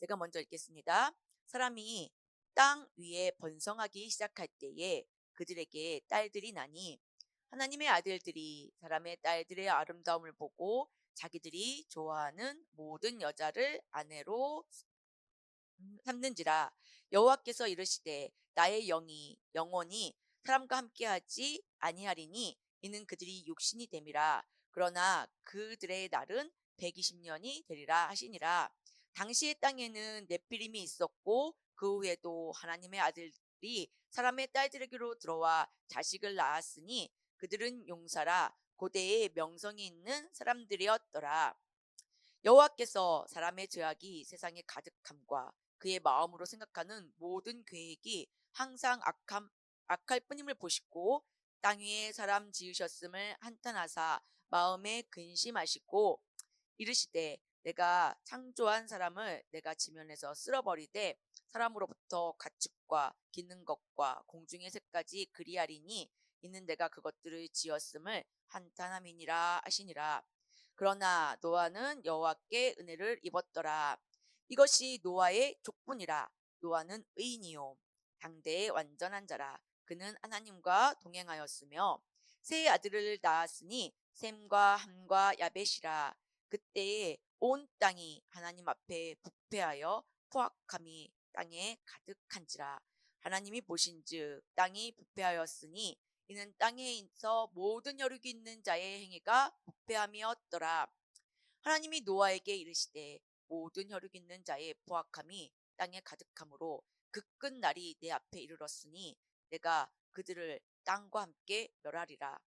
제가 먼저 읽겠습니다. 사람이 땅 위에 번성하기 시작할 때에 그들에게 딸들이 나니 하나님의 아들들이 사람의 딸들의 아름다움을 보고 자기들이 좋아하는 모든 여자를 아내로 삼는지라. 여호와께서 이르시되 나의 영이 영원히 사람과 함께하지 아니하리니 이는 그들이 육신이 됨이라. 그러나 그들의 날은 120년이 되리라 하시니라 당시의 땅에는 넷비림이 있었고 그 후에도 하나님의 아들이 사람의 딸들에게로 들어와 자식을 낳았으니 그들은 용사라 고대의 명성이 있는 사람들이었더라. 여호와께서 사람의 죄악이 세상에 가득함과 그의 마음으로 생각하는 모든 계획이 항상 악함, 악할 뿐임을 보시고 땅 위에 사람 지으셨음을 한탄하사 마음에 근심하시고 이르시되 내가 창조한 사람을 내가 지면에서 쓸어버리되 사람으로부터 가축과 기는 것과 공중의 새까지 그리하리니 이는 내가 그것들을 지었음을 한탄함이니라 하시니라. 그러나 노아는 여호와께 은혜를 입었더라. 이것이 노아의 족분이라. 노아는 의인이요 당대의 완전한 자라. 그는 하나님과 동행하였으며 세 아들을 낳았으니 셈과 함과 야벳이라. 그때에 온 땅이 하나님 앞에 부패하여 포악함이 땅에 가득한지라. 하나님이 보신즉 땅이 부패하였으니 이는 땅에 있어 모든 혈육이 있는 자의 행위가 부패함이었더라. 하나님이 노아에게 이르시되 모든 혈육 있는 자의 포악함이 땅에 가득함으로 그 끝 날이 내 앞에 이르렀으니 내가 그들을 땅과 함께 멸하리라.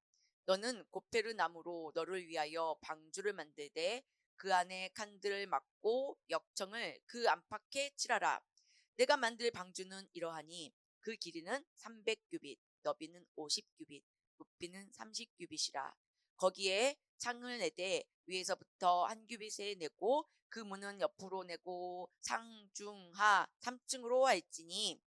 너는 고페르 나무로 너를 위하여 방주를 만들되 그 안에 칸들을 막고 역청을 그 안팎에 칠하라. 내가 만들 방주는 이러하니 그 길이는 300규빗, 너비는 50규빗, 높이는 30규빗이라. 거기에 창을 내되 위에서부터 한 규빗에 내고 그 문은 옆으로 내고 상중하 3층으로 할지니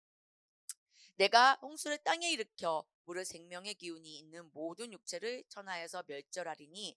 내가 홍수를 땅에 일으켜 물의 생명의 기운이 있는 모든 육체를 천하에서 멸절하리니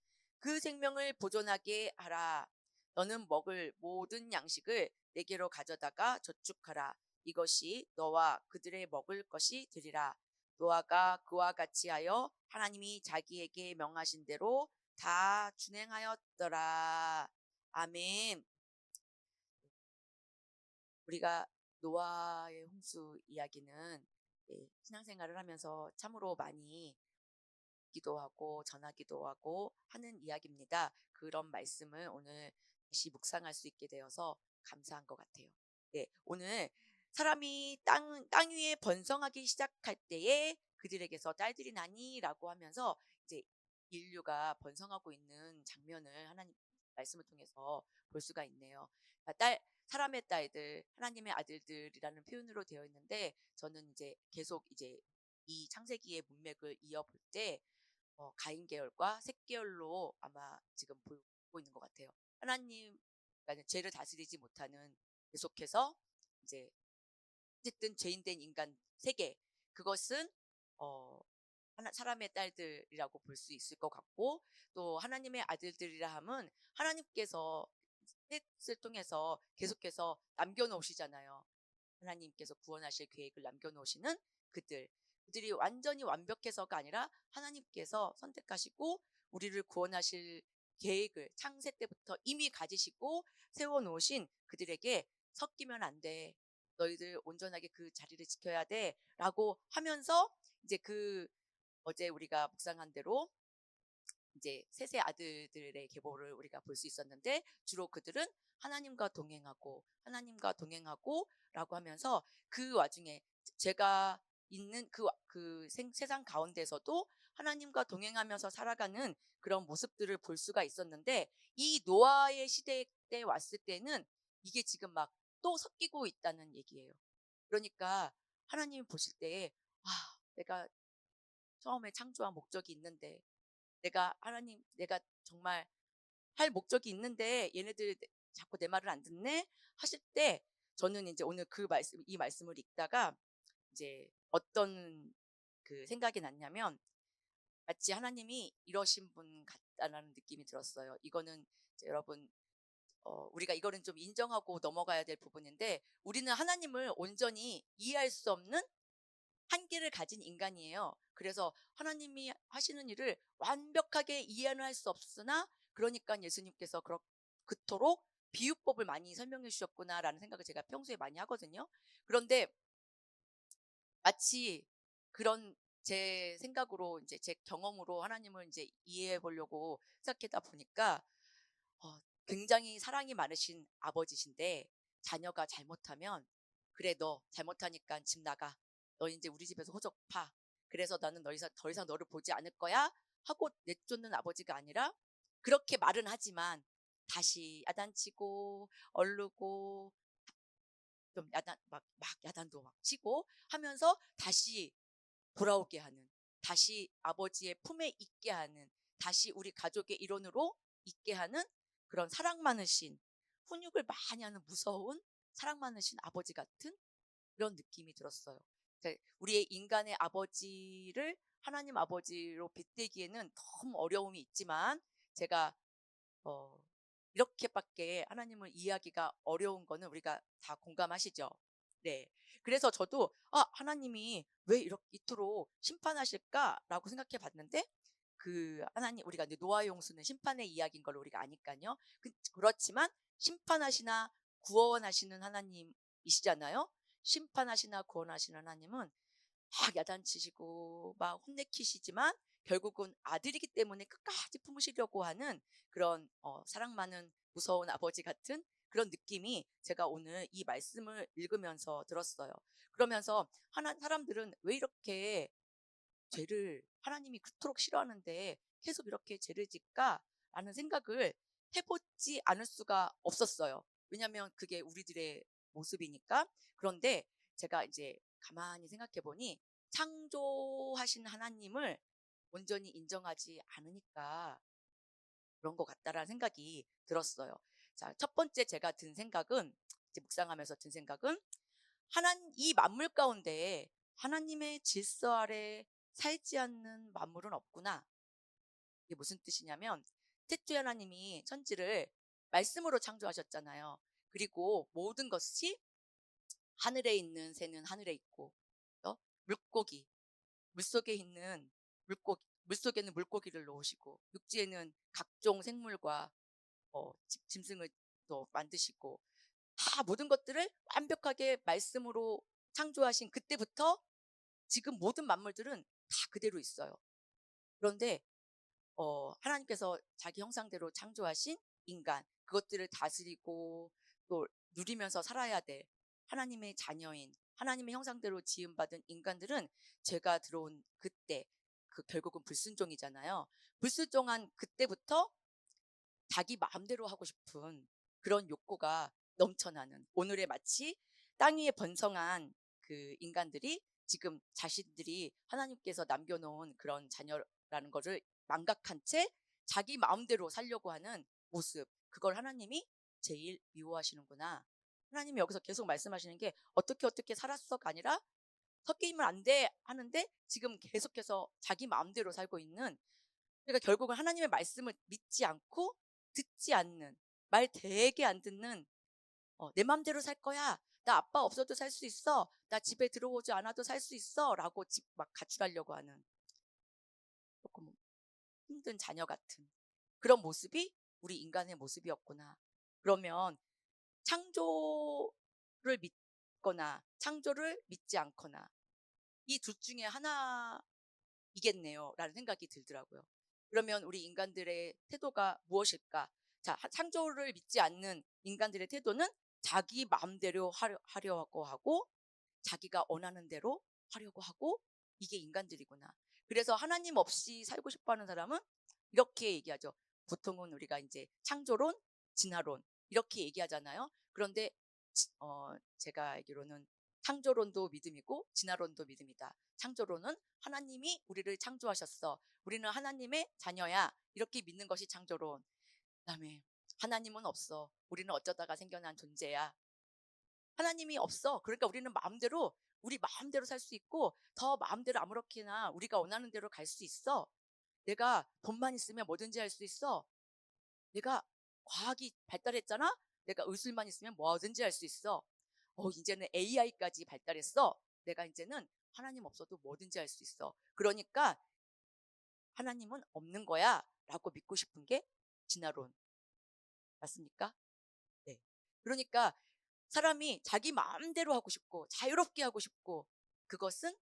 그 생명을 보존하게 하라. 너는 먹을 모든 양식을 네개로 가져다가 저축하라. 이것이 너와 그들의 먹을 것이 되리라. 노아가 그와 같이 하여 하나님이 자기에게 명하신 대로 다 준행하였더라. 아멘. 우리가 노아의 홍수 이야기는 예, 신앙생활을 하면서 참으로 많이 기도 하고 전하기도 하고 하는 이야기입니다. 그런 말씀을 오늘 다시 묵상할 수 있게 되어서 감사한 것 같아요. 네, 오늘 사람이 땅, 땅 위에 번성하기 시작할 때에 그들에게서 딸들이 나니라고 하면서 이제 인류가 번성하고 있는 장면을 하나님 말씀을 통해서 볼 수가 있네요. 그러니까 딸, 사람의 딸들, 하나님의 아들들이라는 표현으로 되어 있는데 저는 이제 계속 이제 이 창세기의 문맥을 이어볼 때 어, 가인 계열과 셋 계열로 아마 지금 보고 있는 것 같아요. 하나님, 그러니까 죄를 다스리지 못하는 계속해서 이제 어쨌든 죄인된 인간 세계 그것은 어, 하나, 사람의 딸들이라고 볼 수 있을 것 같고 또 하나님의 아들들이라 함은 하나님께서 셋을 통해서 계속해서 남겨놓으시잖아요. 하나님께서 구원하실 계획을 남겨놓으시는 그들. 그들이 완전히 완벽해서가 아니라 하나님께서 선택하시고 우리를 구원하실 계획을 창세 때부터 이미 가지시고 세워놓으신 그들에게 섞이면 안 돼. 너희들 온전하게 그 자리를 지켜야 돼. 라고 하면서 이제 그 어제 우리가 묵상한 대로 이제 셋의 아들들의 계보를 우리가 볼 수 있었는데 주로 그들은 하나님과 동행하고 하나님과 동행하고 라고 하면서 그 와중에 제가 있는 그, 그 생, 세상 가운데서도 하나님과 동행하면서 살아가는 그런 모습들을 볼 수가 있었는데 이 노아의 시대 때 왔을 때는 이게 지금 막 또 섞이고 있다는 얘기예요. 그러니까 하나님이 보실 때, 아, 내가 처음에 창조한 목적이 있는데, 내가 하나님, 내가 정말 할 목적이 있는데 얘네들 자꾸 내 말을 안 듣네 하실 때 저는 이제 오늘 그 말씀 이 말씀을 읽다가 이제 어떤 그 생각이 났냐면 마치 하나님이 이러신 분 같다라는 느낌이 들었어요. 이거는 여러분 어, 우리가 이거는 좀 인정하고 넘어가야 될 부분인데 우리는 하나님을 온전히 이해할 수 없는 한계를 가진 인간이에요. 그래서 하나님이 하시는 일을 완벽하게 이해는 할 수 없으나 그러니까 예수님께서 그렇, 그토록 비유법을 많이 설명해 주셨구나라는 생각을 제가 평소에 많이 하거든요. 그런데 마치 그런 제 생각으로 이제 제 경험으로 하나님을 이제 이해해 보려고 생각하다 보니까 어, 굉장히 사랑이 많으신 아버지신데 자녀가 잘못하면 그래 너 잘못하니까 집 나가. 너 이제 우리 집에서 호적 파. 그래서 나는 더 이상, 더 이상 너를 보지 않을 거야? 하고 내쫓는 아버지가 아니라 그렇게 말은 하지만 다시 야단치고 얼르고 좀 야단 막, 막 야단도 막 치고 하면서 다시 돌아오게 하는 다시 아버지의 품에 있게 하는 다시 우리 가족의 일원으로 있게 하는 그런 사랑 많으신 훈육을 많이 하는 무서운 사랑 많으신 아버지 같은 그런 느낌이 들었어요. 우리의 인간의 아버지를 하나님 아버지로 빗대기에는 너무 어려움이 있지만 제가 어, 이렇게밖에 하나님을 이해하기가 어려운 거는 우리가 다 공감하시죠. 네. 그래서 저도 아 하나님이 왜 이렇게 이토록 심판하실까라고 생각해 봤는데 그 하나님 우리가 이제 노아 용수는 심판의 이야기인 걸 우리가 아니까요. 그, 그렇지만 심판하시나 구원하시는 하나님이시잖아요. 심판하시나 구원하시는 하나님은 막 야단치시고 막 혼내키시지만 결국은 아들이기 때문에 끝까지 품으시려고 하는 그런 어, 사랑 많은 무서운 아버지 같은 그런 느낌이 제가 오늘 이 말씀을 읽으면서 들었어요. 그러면서 하나 사람들은 왜 이렇게 죄를 하나님이 그토록 싫어하는데 계속 이렇게 죄를 짓까라는 생각을 해보지 않을 수가 없었어요. 왜냐하면 그게 우리들의 모습이니까. 그런데 제가 이제 가만히 생각해 보니 창조하신 하나님을 온전히 인정하지 않으니까 그런 것 같다라는 생각이 들었어요. 자, 첫 번째 제가 든 생각은 이제 묵상하면서 든 생각은 하나님 이 만물 가운데 하나님의 질서 아래 살지 않는 만물은 없구나. 이게 무슨 뜻이냐면 태초에 하나님이 천지를 말씀으로 창조하셨잖아요. 그리고 모든 것이 하늘에 있는 새는 하늘에 있고 또 물고기 물속에 있는 물고기 물속에는 물고기를 놓으시고 육지에는 각종 생물과 어, 짐승을 또 만드시고 다 모든 것들을 완벽하게 말씀으로 창조하신 그때부터 지금 모든 만물들은 다 그대로 있어요. 그런데 어, 하나님께서 자기 형상대로 창조하신 인간 그것들을 다스리고 또 누리면서 살아야 돼. 하나님의 자녀인 하나님의 형상대로 지음받은 인간들은 제가 들어온 그때 그 결국은 불순종이잖아요. 불순종한 그때부터 자기 마음대로 하고 싶은 그런 욕구가 넘쳐나는 오늘의 마치 땅 위에 번성한 그 인간들이 지금 자신들이 하나님께서 남겨놓은 그런 자녀라는 것을 망각한 채 자기 마음대로 살려고 하는 모습 그걸 하나님이 제일 미워하시는구나. 하나님이 여기서 계속 말씀하시는 게 어떻게 어떻게 살았어가 아니라 섞이면 안 돼 하는데 지금 계속해서 자기 마음대로 살고 있는 그러니까 결국은 하나님의 말씀을 믿지 않고 듣지 않는 말 되게 안 듣는 어, 내 마음대로 살 거야 나 아빠 없어도 살 수 있어 나 집에 들어오지 않아도 살 수 있어 라고 집 막 가출하려고 하는 조금 힘든 자녀 같은 그런 모습이 우리 인간의 모습이었구나 그러면 창조를 믿거나 창조를 믿지 않거나 이 둘 중에 하나이겠네요. 라는 생각이 들더라고요. 그러면 우리 인간들의 태도가 무엇일까? 자, 창조를 믿지 않는 인간들의 태도는 자기 마음대로 하려, 하려고 하고 자기가 원하는 대로 하려고 하고 이게 인간들이구나. 그래서 하나님 없이 살고 싶어 하는 사람은 이렇게 얘기하죠. 보통은 우리가 이제 창조론, 진화론 이렇게 얘기하잖아요. 그런데 지- 어, 제가 알기로는 창조론도 믿음이고 진화론도 믿음이다. 창조론은 하나님이 우리를 창조하셨어. 우리는 하나님의 자녀야. 이렇게 믿는 것이 창조론. 그다음에 하나님은 없어. 우리는 어쩌다가 생겨난 존재야. 하나님이 없어. 그러니까 우리는 마음대로 우리 마음대로 살 수 있고 더 마음대로 아무렇게나 우리가 원하는 대로 갈 수 있어. 내가 돈만 있으면 뭐든지 할 수 있어. 내가 과학이 발달했잖아. 내가 의술만 있으면 뭐든지 할 수 있어. 어, 이제는 AI까지 발달했어. 내가 이제는 하나님 없어도 뭐든지 할 수 있어. 그러니까 하나님은 없는 거야. 라고 믿고 싶은 게 진화론. 맞습니까? 네. 그러니까 사람이 자기 마음대로 하고 싶고 자유롭게 하고 싶고 그것은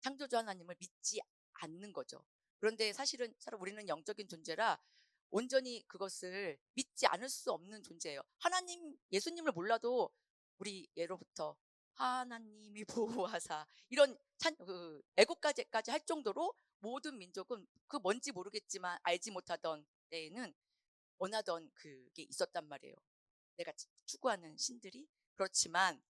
창조주 하나님을 믿지 않는 거죠. 그런데 사실은 사람 우리는 영적인 존재라 온전히 그것을 믿지 않을 수 없는 존재예요. 하나님, 예수님을 몰라도 우리 예로부터 하나님이 보호하사 이런 찬, 그 애국까지까지 할 정도로 모든 민족은 그 뭔지 모르겠지만 알지 못하던 때에는 원하던 그게 있었단 말이에요. 내가 추구하는 신들이 그렇지만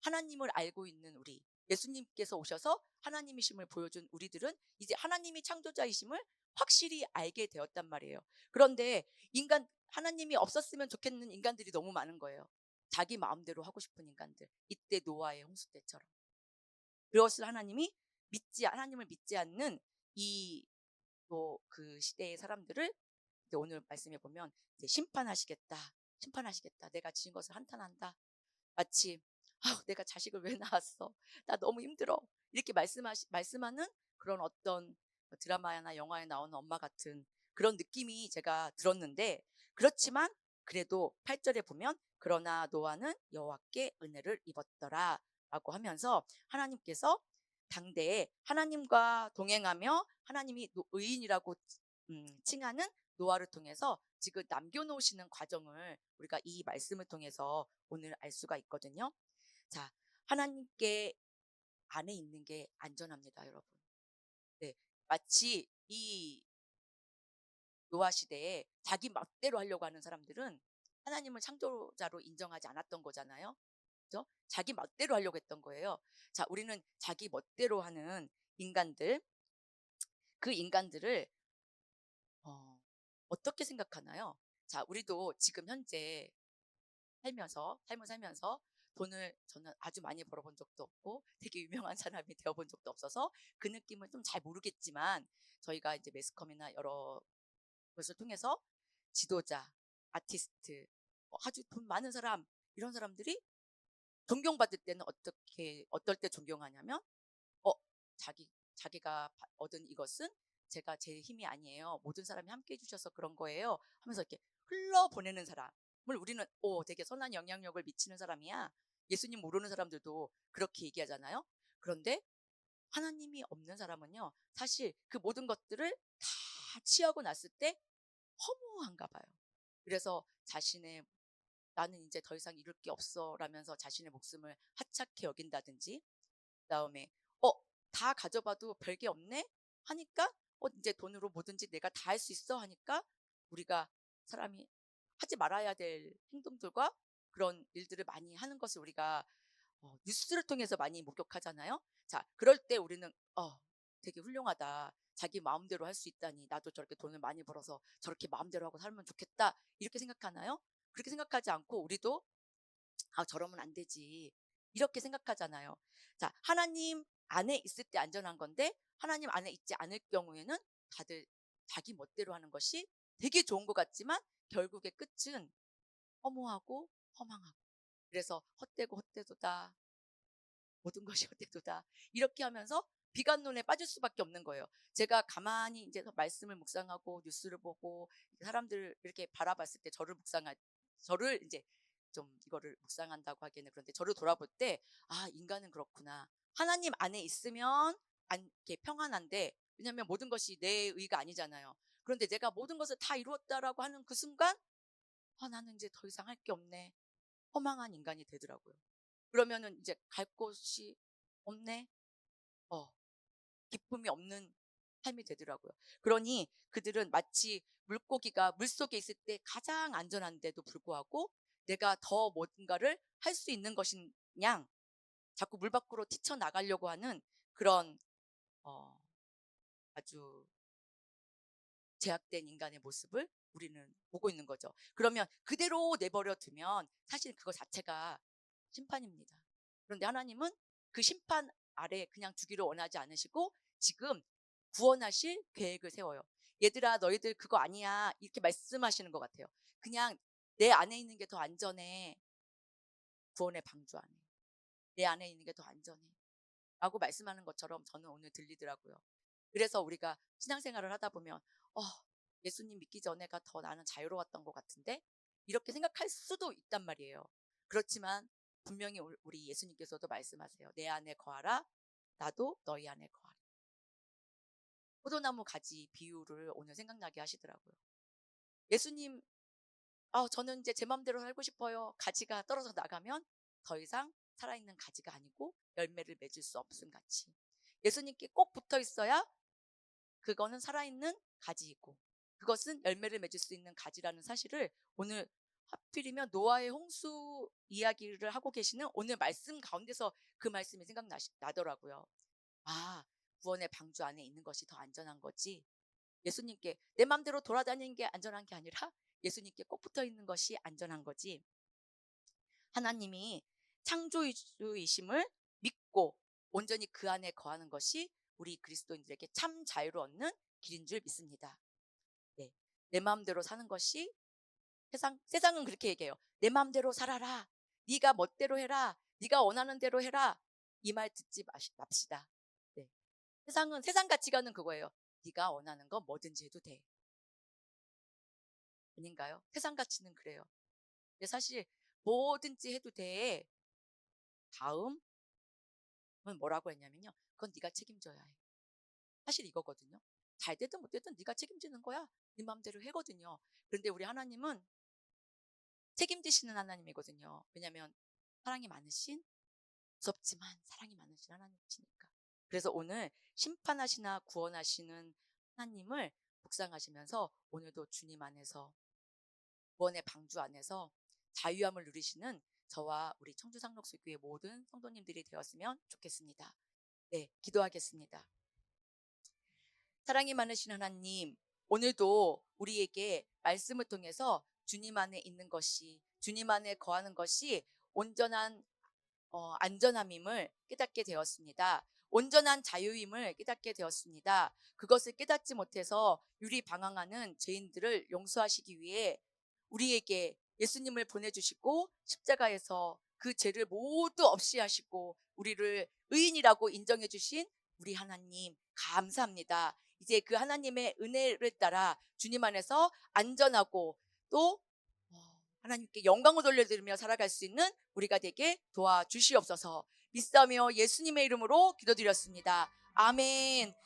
하나님을 알고 있는 우리 예수님께서 오셔서 하나님이심을 보여준 우리들은 이제 하나님이 창조자이심을 확실히 알게 되었단 말이에요. 그런데 인간 하나님이 없었으면 좋겠는 인간들이 너무 많은 거예요. 자기 마음대로 하고 싶은 인간들. 이때 노아의 홍수 때처럼. 그것을 하나님이 믿지 하나님을 믿지 않는 이또그 시대의 사람들을 오늘 말씀해 보면 심판하시겠다. 심판하시겠다. 내가 지은 것을 한탄한다. 마치 아, 내가 자식을 왜 낳았어? 나 너무 힘들어. 이렇게 말씀하시, 말씀하는 그런 어떤 드라마나 영화에 나오는 엄마 같은 그런 느낌이 제가 들었는데 그렇지만 그래도 8절에 보면 그러나 노아는 여호와께 은혜를 입었더라 라고 하면서 하나님께서 당대에 하나님과 동행하며 하나님이 노- 의인이라고 음, 칭하는 노아를 통해서 지금 남겨놓으시는 과정을 우리가 이 말씀을 통해서 오늘 알 수가 있거든요. 자, 하나님께 안에 있는 게 안전합니다, 여러분. 네, 마치 이 노아 시대에 자기 멋대로 하려고 하는 사람들은 하나님을 창조자로 인정하지 않았던 거잖아요. 그죠? 자기 멋대로 하려고 했던 거예요. 자, 우리는 자기 멋대로 하는 인간들, 그 인간들을 어, 어떻게 생각하나요? 자, 우리도 지금 현재 살면서 삶을 살면서 돈을 저는 아주 많이 벌어본 적도 없고 되게 유명한 사람이 되어본 적도 없어서 그 느낌을 좀 잘 모르겠지만 저희가 이제 매스컴이나 여러 것을 통해서 지도자, 아티스트, 뭐 아주 돈 많은 사람 이런 사람들이 존경받을 때는 어떻게 어떨 때 존경하냐면 어 자기 자기가 바- 얻은 이것은 제가 제 힘이 아니에요. 모든 사람이 함께 해주셔서 그런 거예요. 하면서 이렇게 흘러 보내는 사람을 우리는 오 되게 선한 영향력을 미치는 사람이야. 예수님 모르는 사람들도 그렇게 얘기하잖아요. 그런데 하나님이 없는 사람은요, 사실 그 모든 것들을 다 취하고 났을 때 허무한가 봐요. 그래서 자신의 나는 이제 더 이상 이룰 게 없어 라면서 자신의 목숨을 하찮게 여긴다든지, 그 다음에, 어, 다 가져봐도 별게 없네? 하니까, 어, 이제 돈으로 뭐든지 내가 다 할 수 있어? 하니까, 우리가 사람이 하지 말아야 될 행동들과 그런 일들을 많이 하는 것을 우리가 어, 뉴스를 통해서 많이 목격하잖아요. 자, 그럴 때 우리는 어, 되게 훌륭하다. 자기 마음대로 할 수 있다니 나도 저렇게 돈을 많이 벌어서 저렇게 마음대로 하고 살면 좋겠다. 이렇게 생각하나요? 그렇게 생각하지 않고 우리도 아, 저러면 안 되지. 이렇게 생각하잖아요. 자, 하나님 안에 있을 때 안전한 건데 하나님 안에 있지 않을 경우에는 다들 자기 멋대로 하는 것이 되게 좋은 것 같지만 결국의 끝은 허무하고 허망하고. 그래서 헛되고 헛되도다. 모든 것이 헛되도다. 이렇게 하면서 비관론에 빠질 수밖에 없는 거예요. 제가 가만히 이제 말씀을 묵상하고 뉴스를 보고 사람들을 이렇게 바라봤을 때 저를 묵상할 저를 이제 좀 이거를 묵상한다고 하기에는 그런데 저를 돌아볼 때 아 인간은 그렇구나. 하나님 안에 있으면 안 이렇게 평안한데 왜냐하면 모든 것이 내 의가 아니잖아요. 그런데 내가 모든 것을 다 이루었다라고 하는 그 순간 아 나는 이제 더 이상 할 게 없네 허망한 인간이 되더라고요. 그러면은 이제 갈 곳이 없네. 어 기쁨이 없는 삶이 되더라고요. 그러니 그들은 마치 물고기가 물 속에 있을 때 가장 안전한데도 불구하고 내가 더 뭔가를 할 수 있는 것인 양 자꾸 물 밖으로 뛰쳐나가려고 하는 그런 어, 아주 제약된 인간의 모습을 우리는 보고 있는 거죠. 그러면 그대로 내버려 두면 사실 그거 자체가 심판입니다. 그런데 하나님은 그 심판 아래 그냥 두기를 원하지 않으시고 지금 구원하실 계획을 세워요. 얘들아 너희들 그거 아니야 이렇게 말씀하시는 것 같아요. 그냥 내 안에 있는 게 더 안전해. 구원의 방주 안에. 내 안에 있는 게 더 안전해. 라고 말씀하는 것처럼 저는 오늘 들리더라고요. 그래서 우리가 신앙생활을 하다 보면 어, 예수님 믿기 전에가 더 나는 자유로웠던 것 같은데 이렇게 생각할 수도 있단 말이에요. 그렇지만 분명히 우- 우리 예수님께서도 말씀하세요. 내 안에 거하라. 나도 너희 안에 거하라. 포도나무 가지 비유를 오늘 생각나게 하시더라고요. 예수님, 아, 저는 이제 제 마음대로 살고 싶어요. 가지가 떨어져 나가면 더 이상 살아있는 가지가 아니고 열매를 맺을 수 없음 같이. 예수님께 꼭 붙어 있어야 그거는 살아있는 가지이고 그것은 열매를 맺을 수 있는 가지라는 사실을 오늘 하필이면 노아의 홍수 이야기를 하고 계시는 오늘 말씀 가운데서 그 말씀이 생각나더라고요. 아, 구원의 방주 안에 있는 것이 더 안전한 거지. 예수님께 내 마음대로 돌아다니는 게 안전한 게 아니라 예수님께 꼭 붙어 있는 것이 안전한 거지. 하나님이 창조주이심을 믿고 온전히 그 안에 거하는 것이 우리 그리스도인들에게 참 자유를 얻는 길인 줄 믿습니다. 네. 내 마음대로 사는 것이 세상 세상은 그렇게 얘기해요. 내 마음대로 살아라. 네가 멋대로 해라. 네가 원하는 대로 해라. 이 말 듣지 마시, 맙시다. 네. 세상은 세상 가치관은 그거예요. 네가 원하는 건 뭐든지 해도 돼. 아닌가요? 세상 가치는 그래요. 근데 사실 뭐든지 해도 돼. 다음은 뭐라고 했냐면요. 그건 네가 책임져야 해. 사실 이거거든요. 잘 되든 못 되든 네가 책임지는 거야. 네 마음대로 해거든요. 그런데 우리 하나님은 책임지시는 하나님이거든요. 왜냐하면 사랑이 많으신 무섭지만 사랑이 많으신 하나님이시니까. 그래서 오늘 심판하시나 구원하시는 하나님을 묵상하시면서 오늘도 주님 안에서 구원의 방주 안에서 자유함을 누리시는 저와 우리 청주상록수교회 모든 성도님들이 되었으면 좋겠습니다. 네, 기도하겠습니다. 사랑이 많으신 하나님, 오늘도 우리에게 말씀을 통해서 주님 안에 있는 것이, 주님 안에 거하는 것이 온전한 어, 안전함임을 깨닫게 되었습니다. 온전한 자유임을 깨닫게 되었습니다. 그것을 깨닫지 못해서 유리 방황하는 죄인들을 용서하시기 위해 우리에게 예수님을 보내주시고 십자가에서 그 죄를 모두 없이 하시고 우리를 의인이라고 인정해 주신 우리 하나님 감사합니다. 이제 그 하나님의 은혜를 따라 주님 안에서 안전하고 또 어, 하나님께 영광을 돌려드리며 살아갈 수 있는 우리가 되게 도와주시옵소서. 믿사며 예수님의 이름으로 기도드렸습니다. 아멘.